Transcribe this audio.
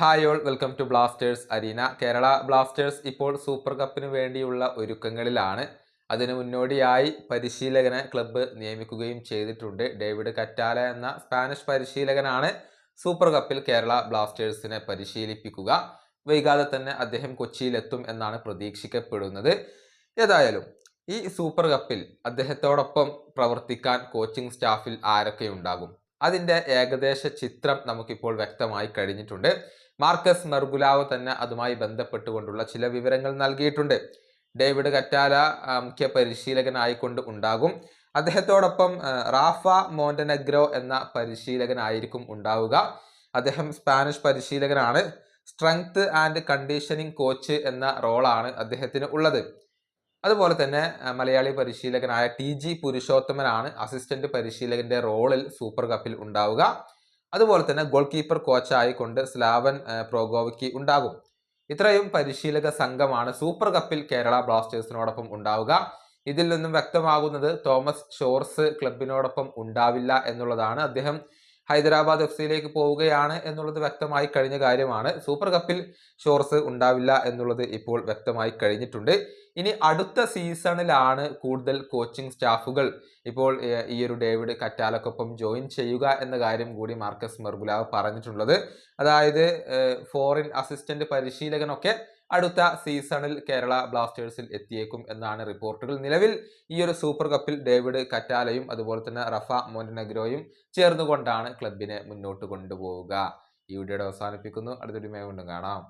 Hi all welcome to Blasters arena Kerala Blasters ഇപ്പോൾ super കപ്പിന് വേണ്ടിയുള്ള ഒരുക്കങ്ങളിലാണ്. അതിനു മുന്നോടിയായി പരിശീലകനെ ക്ലബ്ബ് നിയമിക്കുകയും ചെയ്തിട്ടുണ്ട്. ഡേവിഡ് കറ്റാല എന്ന സ്പാനിഷ് പരിശീലകനാണ് സൂപ്പർ കപ്പിൽ കേരള ബ്ലാസ്റ്റേഴ്സിനെ പരിശീലിപ്പിക്കുക. വൈകാതെ തന്നെ അദ്ദേഹം കൊച്ചിയിലെത്തും എന്നാണ് പ്രതീക്ഷിക്കപ്പെടുന്നത്. ഏതായാലും ഈ സൂപ്പർ കപ്പിൽ അദ്ദേഹത്തോടൊപ്പം പ്രവർത്തിക്കാൻ കോച്ചിങ് സ്റ്റാഫിൽ ആരൊക്കെ ഉണ്ടാകും? അതിന്റെ ഏകദേശ ചിത്രം നമുക്കിപ്പോൾ വ്യക്തമായി കഴിഞ്ഞിട്ടുണ്ട്. മാർക്കസ് മെർഗുലാവ് തന്നെ അതുമായി ബന്ധപ്പെട്ടുകൊണ്ടുള്ള ചില വിവരങ്ങൾ നൽകിയിട്ടുണ്ട്. ഡേവിഡ് കറ്റാല മുഖ്യ പരിശീലകനായിക്കൊണ്ട് ഉണ്ടാകും. അദ്ദേഹത്തോടൊപ്പം റാഫ മോണ്ടനഗ്രോ എന്ന പരിശീലകനായിരിക്കും ഉണ്ടാവുക. അദ്ദേഹം സ്പാനിഷ് പരിശീലകനാണ്. സ്ട്രെങ്ത് ആൻഡ് കണ്ടീഷനിങ് കോച്ച് എന്ന റോളാണ് അദ്ദേഹത്തിന് ഉള്ളത്. അതുപോലെ തന്നെ മലയാളി പരിശീലകനായ ടി ജി പുരുഷോത്തമനാണ് അസിസ്റ്റന്റ് പരിശീലകന്റെ റോളിൽ സൂപ്പർ കപ്പിൽ ഉണ്ടാവുക. അതുപോലെ തന്നെ ഗോൾ കീപ്പർ കോച്ചായിക്കൊണ്ട് സ്ലാവൻ പ്രോഗോവിക്ക് ഉണ്ടാകും. ഇത്രയും പരിശീലക സംഘമാണ് സൂപ്പർ കപ്പിൽ കേരള ബ്ലാസ്റ്റേഴ്സിനോടൊപ്പം ഉണ്ടാവുക. ഇതിൽ നിന്നും വ്യക്തമാകുന്നത് തോമസ് ഷോർസ് ക്ലബിനോടൊപ്പം ഉണ്ടാവില്ല എന്നുള്ളതാണ്. അദ്ദേഹം ഹൈദരാബാദ് എഫ് സിയിലേക്ക് പോവുകയാണ് എന്നുള്ളത് വ്യക്തമായി കഴിഞ്ഞ കാര്യമാണ്. സൂപ്പർ കപ്പിൽ ഷോർസ് ഉണ്ടാവില്ല എന്നുള്ളത് ഇപ്പോൾ വ്യക്തമായി കഴിഞ്ഞിട്ടുണ്ട്. ഇനി അടുത്ത സീസണിലാണ് കൂടുതൽ കോച്ചിങ് സ്റ്റാഫുകൾ. ഇപ്പോൾ ഈ ഒരു ഡേവിഡ് കറ്റാലക്കൊപ്പം ജോയിൻ ചെയ്യുക എന്ന കാര്യം കൂടി മാർക്കസ് മെർഗുലാവ് പറഞ്ഞിട്ടുള്ളത്. അതായത് ഫോറിൻ അസിസ്റ്റന്റ് പരിശീലകനൊക്കെ അടുത്ത സീസണിൽ കേരള ബ്ലാസ്റ്റേഴ്സിൽ എത്തിയേക്കും എന്നാണ് റിപ്പോർട്ടുകൾ. നിലവിൽ ഈ ഒരു സൂപ്പർ കപ്പിൽ ഡേവിഡ് കറ്റാലയും അതുപോലെ തന്നെ റഫ മോന്റനഗ്രോയും ചേർന്നുകൊണ്ടാണ് ക്ലബിനെ മുന്നോട്ട് കൊണ്ടുപോവുക. ഈ വീഡിയോയുടെ അവസാനിപ്പിക്കുന്നു. അടുത്തൊരു മേ കൊണ്ടും കാണാം.